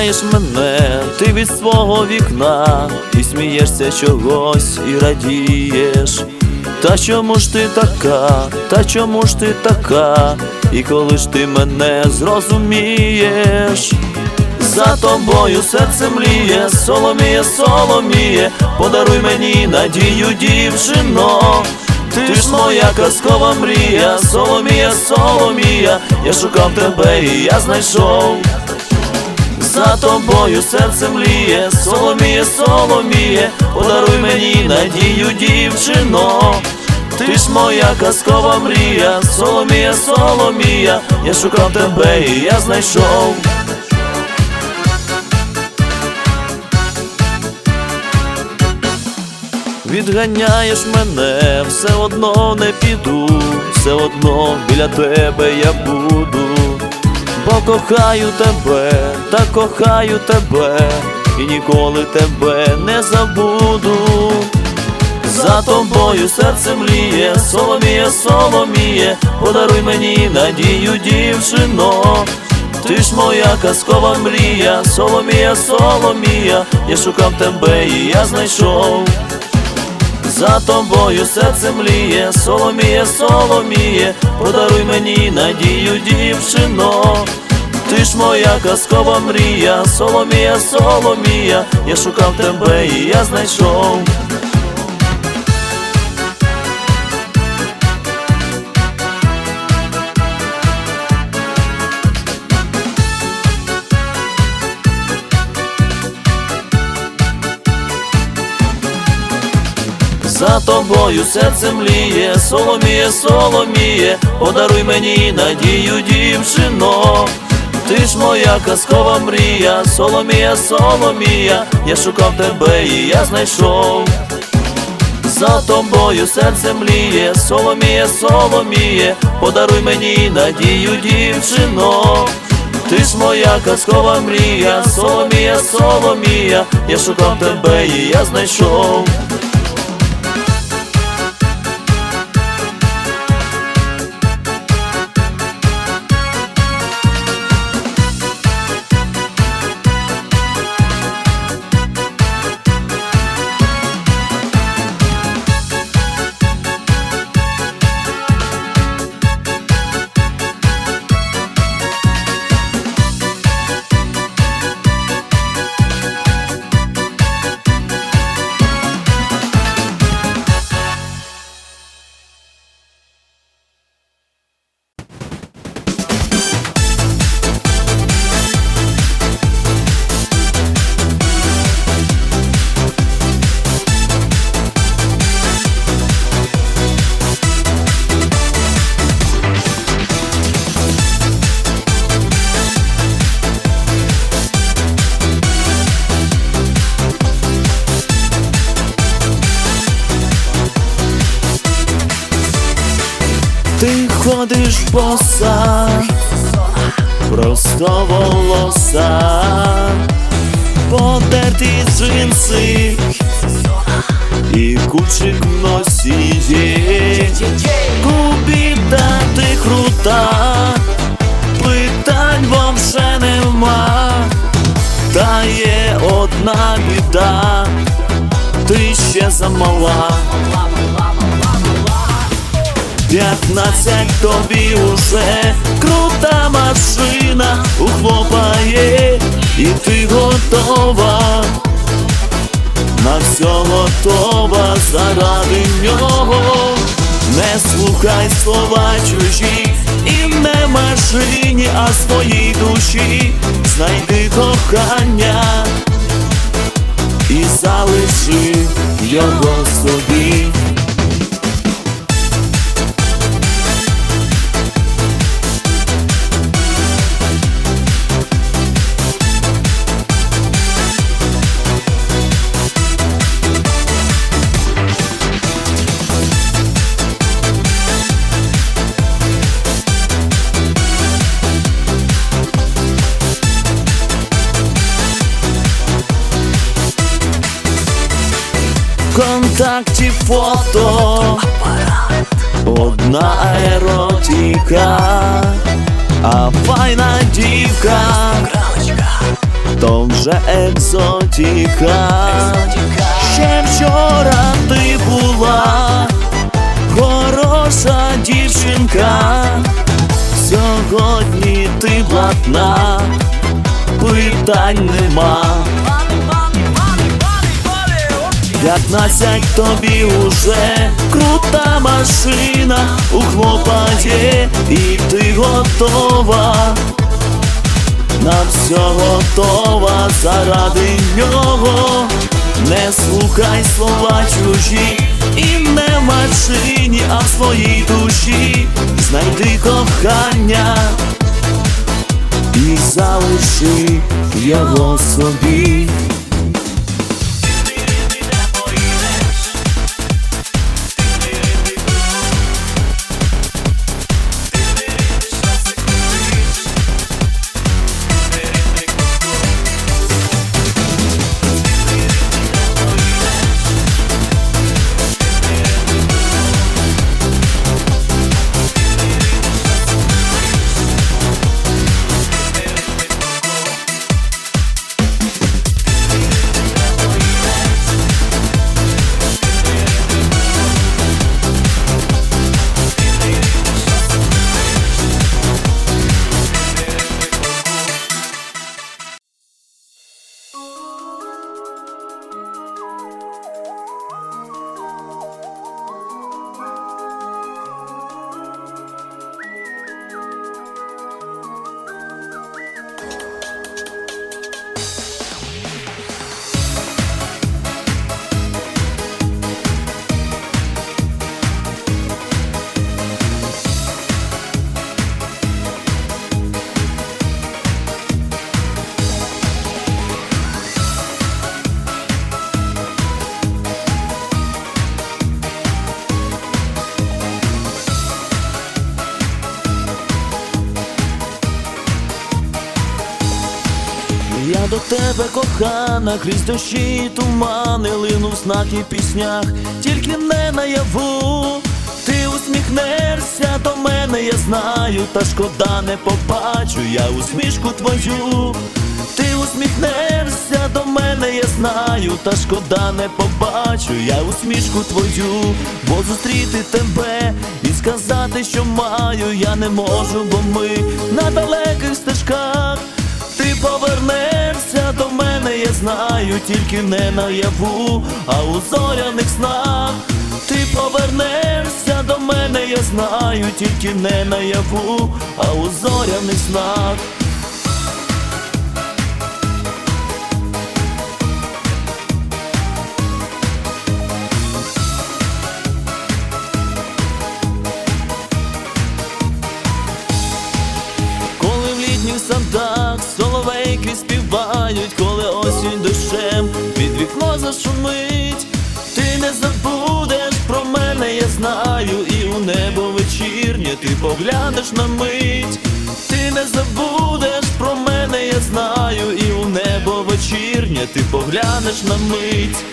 Відганяєш мене, ти від свого вікна, і смієшся чогось і радієш. Та чому ж ти така, та чому ж ти така, і коли ж ти мене зрозумієш? За тобою серце мліє, Соломіє, Соломіє, подаруй мені надію, дівчино. Ти ж моя казкова мрія, Соломія, Соломія, я шукав тебе і я знайшов. За тобою серце мліє, Соломіє, Соломіє, подаруй мені надію, дівчино. Ти ж моя казкова мрія, Соломія, Соломія, я шукав тебе і я знайшов. Відганяєш мене, все одно не піду, все одно біля тебе я буду, бо кохаю тебе, та кохаю тебе, і ніколи тебе не забуду. За тобою серце мліє, Соломіє, Соломіє, подаруй мені надію, дівчино. Ти ж моя казкова мрія, Соломія, Соломія, я шукав тебе і я знайшов. За тобою серце мліє, Соломіє, Соломіє, подаруй мені надію, дівчино. Ти ж моя казкова мрія, Соломія, Соломія, я шукав тебе і я знайшов. За тобою серце мліє, Соломіє, Соломіє, подаруй мені надію, дівчино. Ти ж моя казкова мрія, Соломія, Соломія, я шукав тебе і я знайшов. За тобою серце мліє, Соломіє, Соломіє, подаруй мені надію, дівчино. Ти ж моя казкова мрія, Соломія, Соломія, я шукав тебе і я знайшов. Ходиш боса, просто волоса, потерті джинси і кучик в носі є. Кубіта, ти крута, питань вам вже нема, та є одна біда, ти ще замала. П'ятнадцять тобі уже крута машина ухлопає, і ти готова, на все готова заради нього. Не слухай слова чужі, і не машині, а своїй душі, знайди кохання і залиши його собі. контакті фото, одна еротика, а файна дівка, то вже екзотіка. Ще вчора ти була хороша дівчинка, сьогодні ти блатна, питань нема. П'ятнадцять тобі уже крута машина у хлопа є, і ти готова. На все готова заради нього. Не слухай слова чужі, і не в машині, а в своїй душі. Знайди кохання і залиши його собі. Кохана, крізь дощі тумани лину в снах і піснях, тільки не наяву. Ти усміхнешся до мене, я знаю, та шкода не побачу я усмішку твою. Ти усміхнешся до мене, я знаю, та шкода не побачу я усмішку твою, бо зустріти тебе і сказати, що маю, я не можу, бо ми на далеких стежках. Повернешся до мене, я знаю, тільки не наяву, а у зоряних снах. Ти повернешся до мене, я знаю, тільки не наяву, а у зоряних снах. Поглянеш на мить, ти не забудеш про мене, я знаю, і у небо вечірнє ти поглянеш на мить.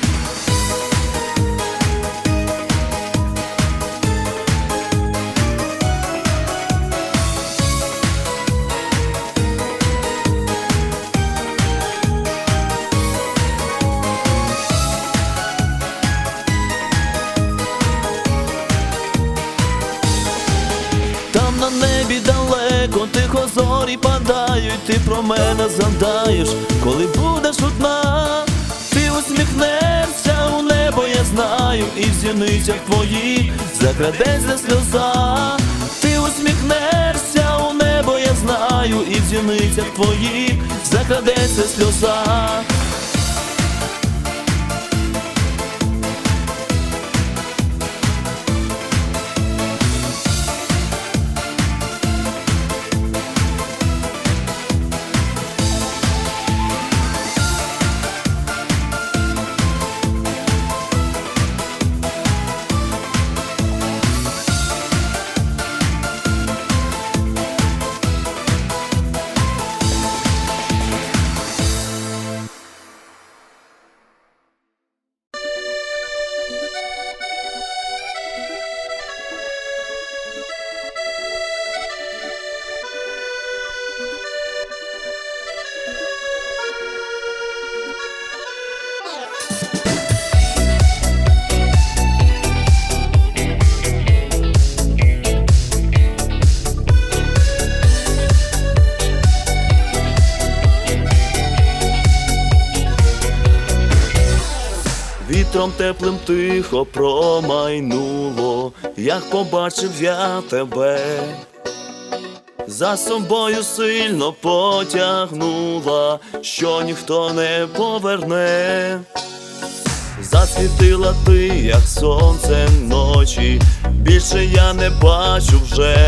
Ти про мене згадаєш, коли будеш одна, ти усміхнешся у небо, я знаю, і в зіницях твоїх закрадеться сльоза, ти усміхнешся у небо, я знаю, і в зіницях твоїх закрадеться сльоза. Вітром теплим тихо промайнуло, як побачив я тебе, за собою сильно потягнула, що ніхто не поверне. Засвітила ти, як сонце ночі, більше я не бачу вже,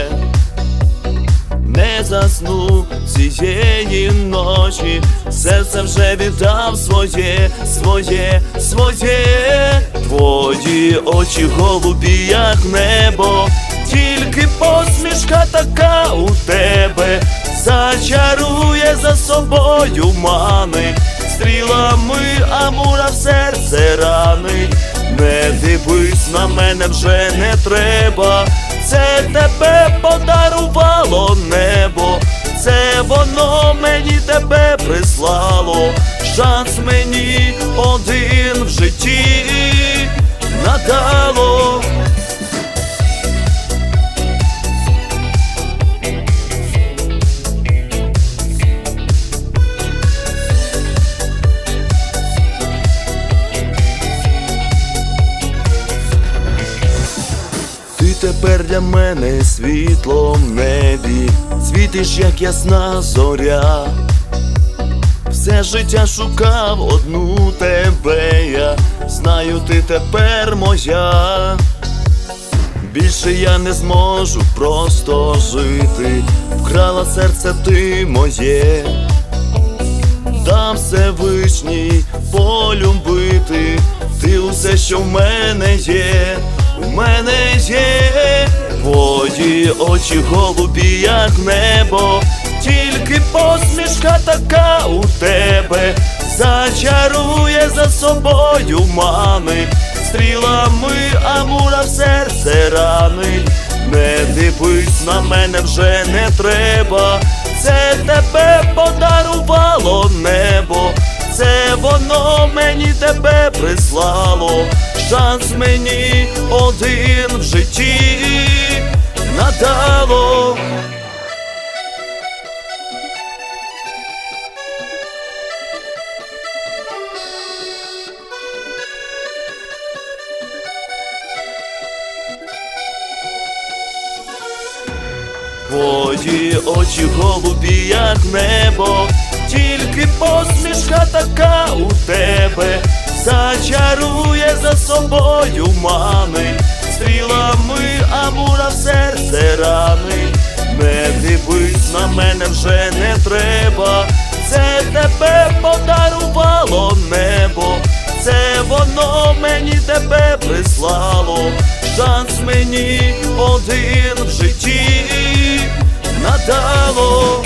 засну цієї ночі, серце вже віддав своє, своє, своє, твої очі голубі, як небо, тільки посмішка така у тебе, зачарує за собою мани, стрілами амура в серце рани. Не дивись на мене вже не треба, це тебе подарувало небо, це воно мені тебе прислало, шанс мені один в житті світиш, як ясна зоря. Все життя шукав одну тебе, я. Знаю, ти тепер моя. Більше я не зможу просто жити, вкрала серце ти моє, дам Всевишній полюбити, ти усе, що в мене є, у мене є твої очі голубі, як небо, тільки посмішка така у тебе, зачарує за собою мани, стрілами амура в серце рани. Не дивись на мене вже не треба, це тебе подарувало небо, це воно мені тебе прислало, шанс мені один в житті очі голубі, як небо, тільки посмішка така у тебе, зачарує за собою мани, стрілами амура в серце рани. Не дивись на мене вже не треба, це тебе подарувало небо, це воно мені тебе прислало, шанс мені один в житті надало.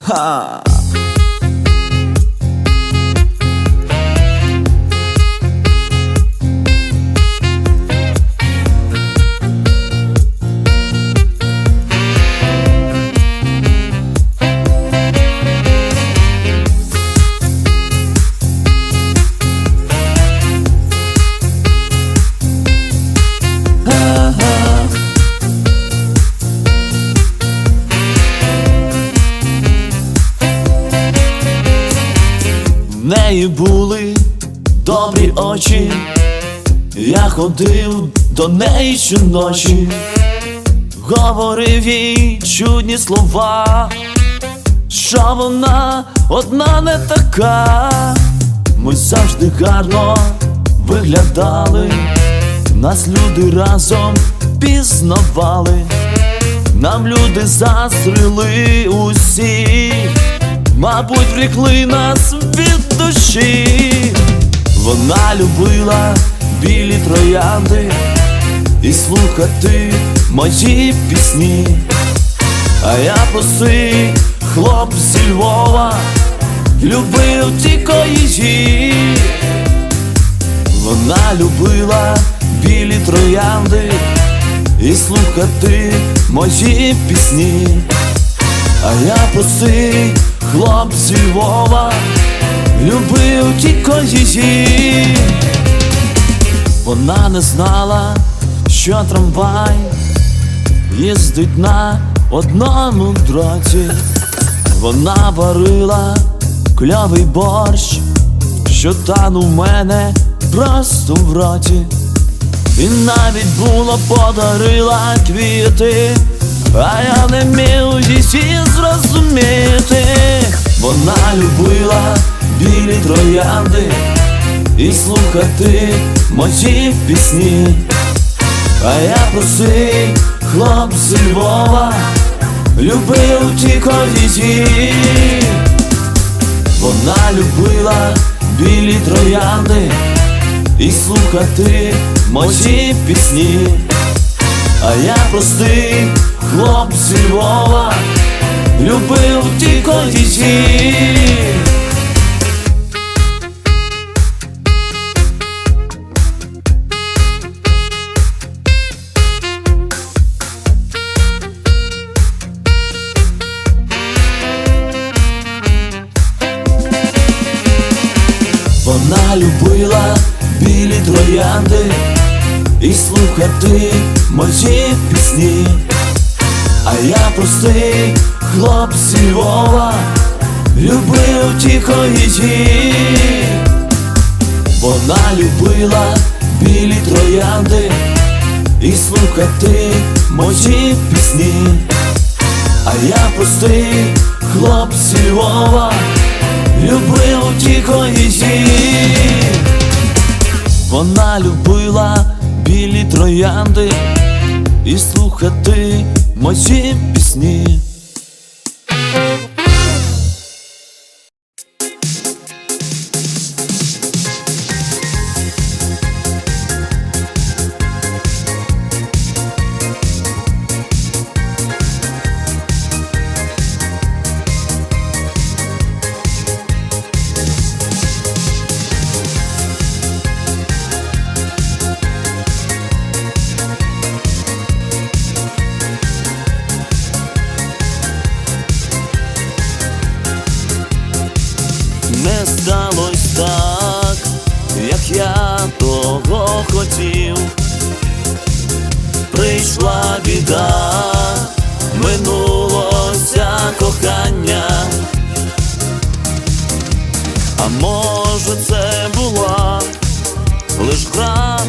Ха! Неї були добрі очі, я ходив до неї щоночі, говорив їй чудні слова, що вона одна не така. Ми завжди гарно виглядали, нас люди разом пізнавали, нам люди заздрили усі. Мабуть, врікли нас від душі. Вона любила білі троянди і слухати мої пісні. А я простий хлоп зі Львова, любив тільки її. Вона любила білі троянди і слухати мої пісні. А я простий хлоп зі Львова Любив тільки її Вона не знала, що трамвай Їздить на одному дроті Вона варила кльовий борщ що танув в мене просто в роті. І навіть було подарила квіти, а я не міг її зрозуміти. Вона любила білі троянди і слухати мої пісні. А я простий хлоп зі Львова любив тільки її. Вона любила білі троянди і слухати мої пісні. А я простий хлоп зі Львова любив тільки її. Любила білі троянди і слухати мої пісні. А я простий хлоп зі Львова любив тихо її. Вона любила білі троянди і слухати мої пісні. А я простий хлоп зі Львова любив тихо її. Вона любила білі троянди і слухати мої пісні. А може це була лиш гра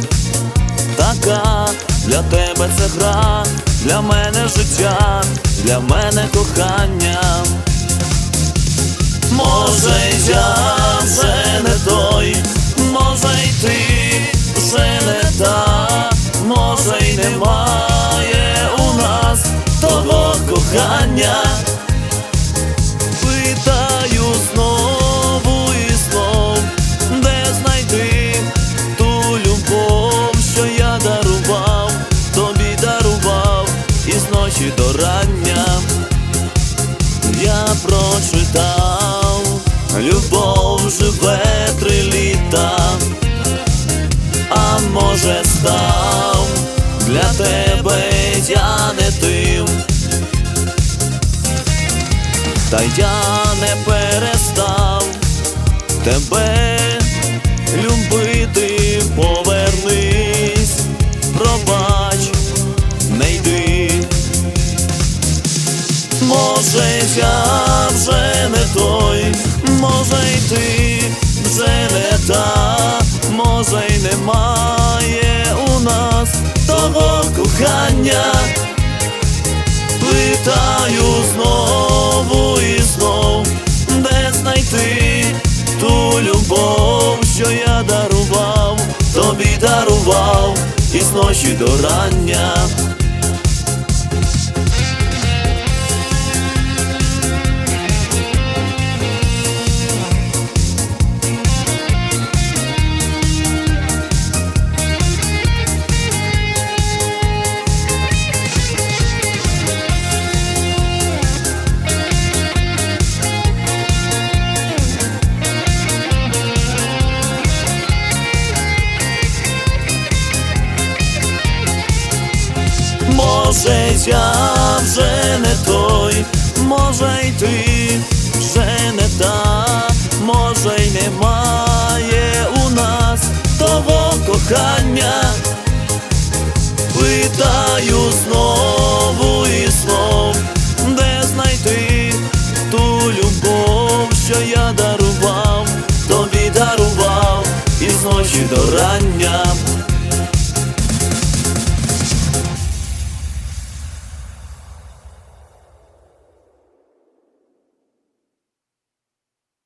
така, для тебе це гра, для мене життя, для мене кохання. Може я вже не той, може й ти вже не та, може й немає у нас того кохання. Любов живе три літа, а може став для тебе я не тим, та я не перестав тебе Питаю знову і знов, де знайти ту любов, що я дарував, тобі дарував із ночі до рання. Може я вже не той, може й ти вже не та, може й немає у нас того кохання. Питаю знову і знов, де знайти ту любов, що я дарував, тобі дарував. ночі до рання,